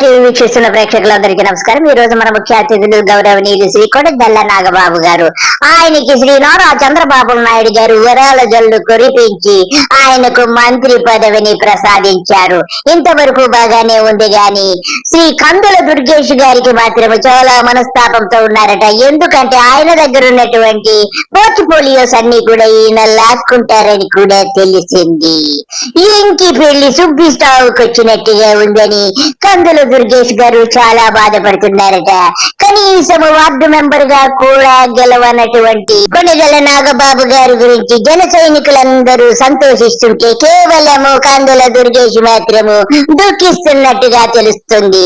TV వీక్షిస్తున్న ప్రేక్షకులందరికీ నమస్కారం. ఈ రోజు మన ముఖ్య అతిథులు గౌరవనీయులు శ్రీ కొడగల్ల నాగబాబు గారు. ఆయనకి శ్రీ నారా చంద్రబాబు నాయుడు గారు వరాల జల్లు కురిపించి ఆయనకు మంత్రి పదవిని ప్రసాదించారు. ఇంతవరకు బాగానే ఉంది గాని శ్రీ కందుల దుర్గేష్ గారికి మాత్రం చాలా మనస్తాపంతో ఉన్నారట. ఎందుకంటే ఆయన దగ్గర ఉన్నటువంటి పోర్ట్ఫోలియోస్ అన్ని కూడా ఈయన లాక్కుంటారని కూడా తెలిసింది. ఇంకి పెళ్ళి సుబ్బిస్తావుకు వచ్చినట్టుగా ఉందని కందుల దుర్గేష్ గారు చాలా బాధపడుతున్నారట. కనీసం వార్డు మెంబర్గా కూడా గెలవనటువంటి కొనిగల నాగబాబు గారి గురించి జన సైనికులందరూ సంతోషిస్తుంటే కేవలము కందుల దుర్గేష్ మాత్రము దుఃఖిస్తున్నట్టుగా తెలుస్తుంది.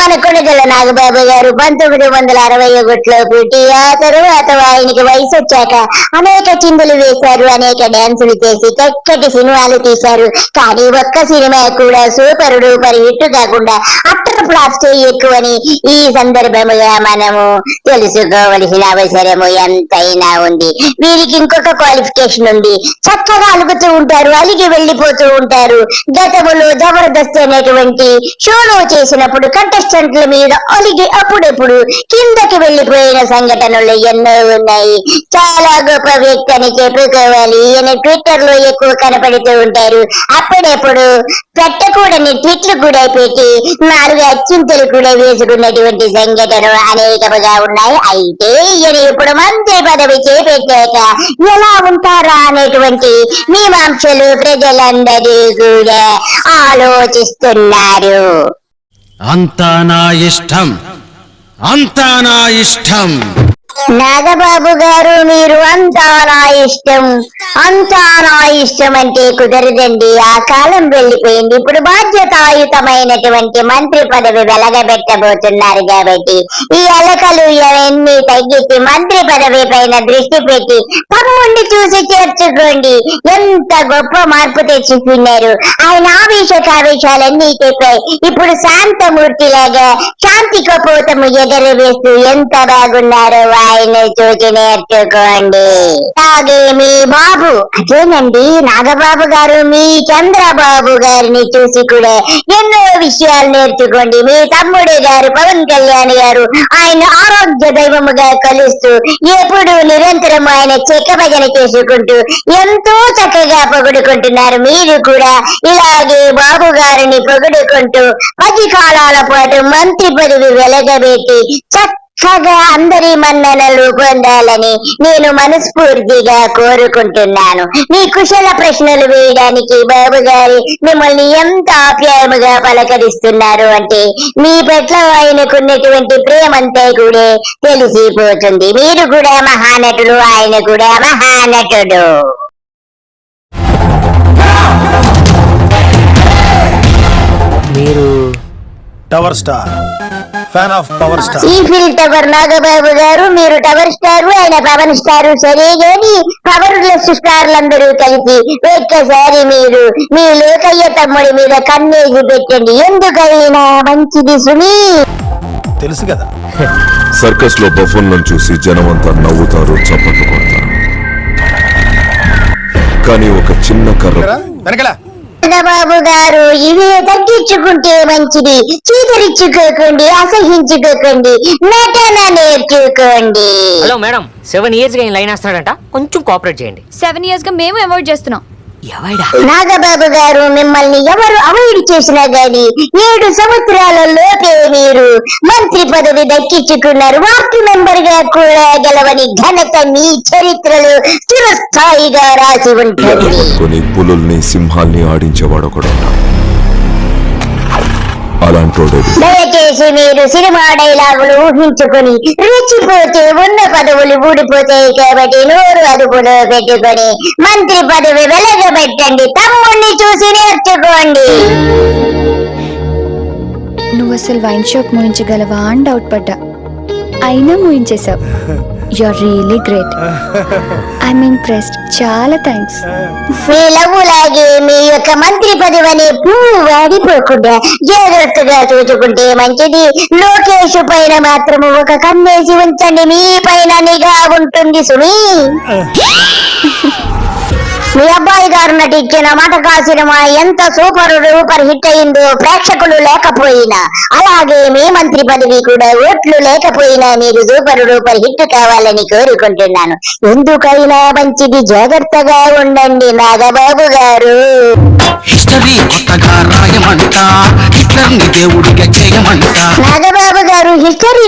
మన కొనిగల నాగబాబు గారు పంతొమ్మిది వందల అరవై ఒకటిలో పుట్టి ఆ తరువాత ఆయనకి వయసు వచ్చాక అనేక చిందులు వేశారు అనేక డాన్సులు చేసి చక్కటి సినిమాలు తీశారు. కానీ ఒక్క సినిమా కూడా సూపర్ డూపర్ హిట్ కాకుండా అట్టర్ ప్లాస్ట్ ఎక్కువని ఈ సందర్భముగా మనము తెలుసుకోవలసిన అవసరము ఎంతైనా ఉంది. వీరికి ఇంకొక క్వాలిఫికేషన్ ఉంది. చక్కగా అలుగుతూ ఉంటారు అలిగి వెళ్ళిపోతూ ఉంటారు. గతములో జబర్దస్త్ అనేటువంటి షోలో చేసినప్పుడు కంటెస్టెంట్ల మీద అలిగి అప్పుడప్పుడు కిందకి వెళ్ళిపోయిన సంఘటనలు ఎన్నో ఉన్నాయి. చాలా గొప్ప వ్యక్తి అని చెప్పుకోవాలి ఈయన ట్విట్టర్లో ఎక్కువ కనపడుతూ ఉంటారు. అప్పుడప్పుడు పెట్టకూడని ట్విట్లు కూడా పెట్టి నాలుగు అచ్చింతలు కూడా వేసుకున్నటువంటి సంఘటనలు అనేకముగా ఉన్నాయి. అయితే ఈయన ఇప్పుడు మంత్రి పదవి చేపట్టాక ఎలా ఉంటారా అనేటువంటి మీమాంసలు ప్రజలందరూ కూడా ఆలోచిస్తున్నారు. అంతా నా ఇష్టం అంతా నా ఇష్టం నాగబాబు గారు మీరు అంతా నా ఇష్టం. అంతా నా ఇష్టం అంటే కుదరదండి. ఆ కాలం వెళ్ళిపోయింది. ఇప్పుడు బాధ్యతాయుతమైనటువంటి మంత్రి పదవి వెలగబెట్టబోతున్నారు కాబట్టి ఈ అలకలు ఇవన్నీ తగ్గించి మంత్రి పదవి పైన దృష్టి పెట్టి తమ్ముండి చూసి చేర్చుకోండి. ఎంత గొప్ప మార్పు తెచ్చుకున్నారు ఆయన ఆవేశ కావేశాలన్నీ చెప్పాయి ఇప్పుడు శాంతమూర్తి లాగా శాంతి కపోతము ఎగరవేస్తూ ఎంత బాగున్నారో ఆయన చూసి నేర్చుకోండి. అలాగే మీ బాబు? అదేనండి నాగబాబు గారు మీ చంద్రబాబు గారిని చూసి కూడా ఎన్నో విషయాలు నేర్చుకోండి. మీ తమ్ముడు గారు పవన్ కళ్యాణ్ గారు ఆయన ఆరోగ్య దైవముగా కలుస్తూ ఎప్పుడు నిరంతరం ఆయన చెక్క భజన చేసుకుంటూ ఎంతో చక్కగా పొగుడుకుంటున్నారు. మీరు కూడా ఇలాగే బాబు గారిని పొగుడుకుంటూ పది కాలాల పాటు మంత్రి పదవి వెలగబెట్టి చక్కగా అందరి మన్ననలు పొందాలని నేను మనస్ఫూర్తిగా కోరుకుంటున్నాను. మీ కుశల ప్రశ్నలు వేయడానికి బాబు గారి మిమ్మల్ని ఎంత ఆప్యాయముగా పలకరిస్తున్నారు అంటే మీ పట్ల ఆయనకున్నటువంటి ప్రేమంతా కూడా తెలిసిపోతుంది. మీరు కూడా మహానటుడు ఆయన కూడా మహానటుడు. మీరు tower star. Fan of power star ఈ ఫీల్ టవర్ నాగబాబు గారు మీరు టవర్ స్టార్ ఆయన పవన్ స్టార్ సరే గాని పవర్ లెస్ స్టార్లందరూ కలిసి ఒక్కసారి మీరు మీ లోకయ్య తమ్ముడి మీద కన్నేసి పెట్టండి. ఎందుకైనా మంచిది సుమి. తెలుసు కదా. సర్కస్లో బఫూన్లను చూసి జనమంతా నవ్వుతారు చప్పట్లు కొడతారు. కానీ ఒక చిన్న కర్ర వెనకలా. నాగబాబు గారు ఇవే తగ్గించుకుంటే మంచిది చీదరించుకోకండి అసహించుకోకండి నటన నేర్చుకోండి. హలో మేడం సెవెన్ ఇయర్స్గా ఈయన లైన్ వేస్తున్నాడంట కొంచెం కోఆపరేట్ చేయండి. సెవెన్ ఇయర్స్గా మేము అవాయిడ్ చేస్తున్నాం. ఎవడా? నాగబాబు గారు మిమ్మల్ని ఎవరు అవాయిడ్ చేసినా గాని ఏడు సంవత్సరాల లోపే మీరు మంత్రి పదవి దక్కించుకున్నారు వార్డు మెంబర్గా కూడా గెలవని ఘనత మీ చరిత్రలో చిరస్థాయిగా రాసి ఉంటుంది పులుల్ని సింహాల్ని ఆడించేవాడు ఒకడు. అలాంటోడే. దయచేసి మీరు సినిమా డైలాగులు ఊహించుకొని రెచ్చిపోతే ఉన్న పదవులు ఊడిపోతాయి కాబట్టి నోరు అదుపులో పెట్టుకొని మంత్రి పదవి వెలగబెట్టండి తమ్ముణ్ణి చూసి నేర్చుకోండి నువ్వు అసలు వైన్ షాప్ మూయించగలవా అని డౌట్ పడ్డా. అయినా మూయించేశావు. Are really great I'm impressed చాలా థ్యాంక్స్ మీ లవ్వులాగే మీ యొక్క మంత్రి పదవి అనే పువ్వు వాడిపోకుండా జాగ్రత్తగా చూసుకుంటే మంచిది. లోకేష్ పైన మాత్రము ఒక కన్నేసి ఉంచండి. మీ పైన నిఘా ఉంటుంది సుమి. మీ అబ్బాయి గారు నటించిన మటకా సినిమా ఎంత సూపర్ డూపర్ హిట్ అయిందో ప్రేక్షకులు లేకపోయినా అలాగే మీ మంత్రి పదవి కూడా ఓట్లు లేకపోయినా మీరు సూపర్ డూపర్ హిట్ కావాలని కోరుకుంటున్నాను. ఎందుకైనా మంచిది జాగ్రత్తగా ఉండండి నాగబాబు గారు. హిస్టరీ కొత్తగా రాయమంట హిట్లర్ని దేవుడిగా చేయమంట. నాగబాబు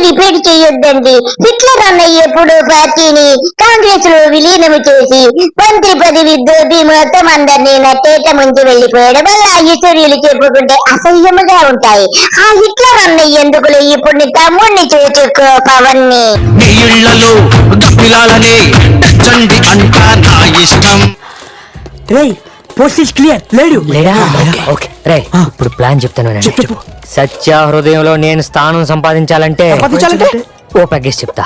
రిపీట్ చేయొద్దండి. హిట్లర్ అన్నయ్య ఎప్పుడు పార్టీని కాంగ్రెస్లో విలీనము చేసి మంత్రి పదవి దోబి మొత్తం అందరినీ నట్టేట ముంచి వెళ్ళిపోయడం వల్ల హిస్టరీలు చెప్పుకుంటే అసహ్యముగా ఉంటాయి. ఆ హిట్లర్ అన్నయ్య ఎందుకులే ఇప్పుడు నీ తమ్ముడిని చూచుకో పవన్ని అంట నా ఇష్టం. రేయ్ పోస్టేజ్ క్లియర్. లేడు. లేడా? ఓకే. రే ఇప్పుడు ప్లాన్ చెప్తాను. సత్య హృదయంలో నేను స్థానం సంపాదించాలంటే సంపాదించాలంటే? ఓ పెగ్గేసి చెప్తా.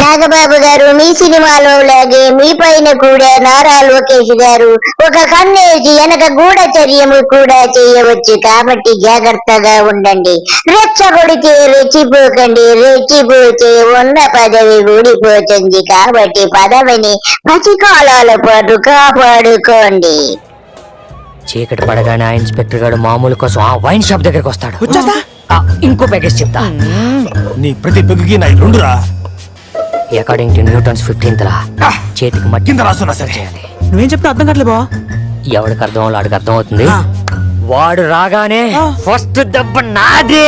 నాగబాబు గారు మీ సినిమాలో లాగే మీ పైన కూడా నారా లోకేష్ గారు ఒక కన్నేసి వెనక గూఢచర్యము కూడా చేయవచ్చు. కాబట్టి జాగ్రత్తగా ఉండండి. రెచ్చగొడితే రెచ్చిపోకండి. రెచ్చిపోతే ఉన్న పదవి ఊడిపోతుంది. కాబట్టి పదవిని పసికాలాల పాటు కాపాడుకోండి. చీకటి పడగానే ఆ ఇన్స్పెక్టర్ గారు మామూలు కోసం ఆ వైన్ షాప్ దగ్గరికి వస్తాడు? ఆ, ఇంకో ప్యాకేజ్ చెప్తా. నీ ప్రతి పెగ్గుకి నా రెండురా according to Newton's fifteenth law చేతికి మట్టి కింద రాస్తున్నా సరే. చేయాలి. నువ్వేం చెప్తే అర్థం కావట్లే బా ఎవడికి అర్థం అవ్వాలి వాడికి అర్థం అవుతుంది. ఆ. వాడు రాగానే ఆ. ఫస్ట్ దెబ్బ నాదే.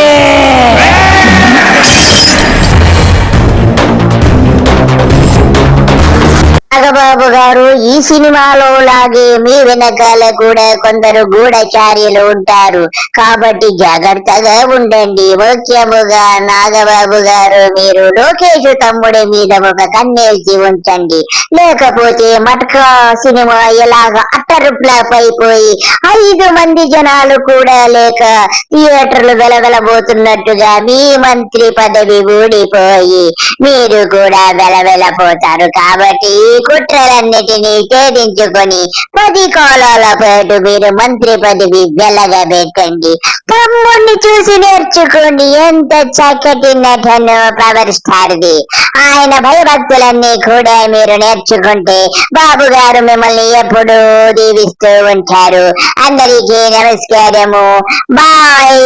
నాగబాబు గారు ఈ సినిమాలో లాగే మీ వెనకాల కూడా కొందరు గూఢచార్యులు ఉంటారు. కాబట్టి జాగ్రత్తగా ఉండండి. ముఖ్యముగా నాగబాబు గారు మీరు లోకేష్ తమ్ముడి మీద ఒక కన్నేసి ఉంచండి. లేకపోతే మట్కా సినిమా ఎలాగ అట్టర్ ఫ్లాప్ అయిపోయి ఐదు మంది జనాలు కూడా లేక థియేటర్లు వెలవెలబోతున్నట్టుగా మీ మంత్రి పదవి ఊడిపోయి మీరు కూడా వెలవెలపోతారు. కాబట్టి కుట్రలన్నిటినీ ఛేదించుకొని పది కాలాల పాటు మీరు మంత్రి పదవి వెలగబెట్టండి. తమ్ముడిని చూసి నేర్చుకోండి ఎంత చక్కటి నటన పవర్ స్టార్ది ఆయన భయభక్తులన్నీ కూడా మీరు నేర్చుకుంటే బాబు గారు మిమ్మల్ని ఎప్పుడూ దీవిస్తూ ఉంటారు. అందరికీ నమస్కారము. బాయ్.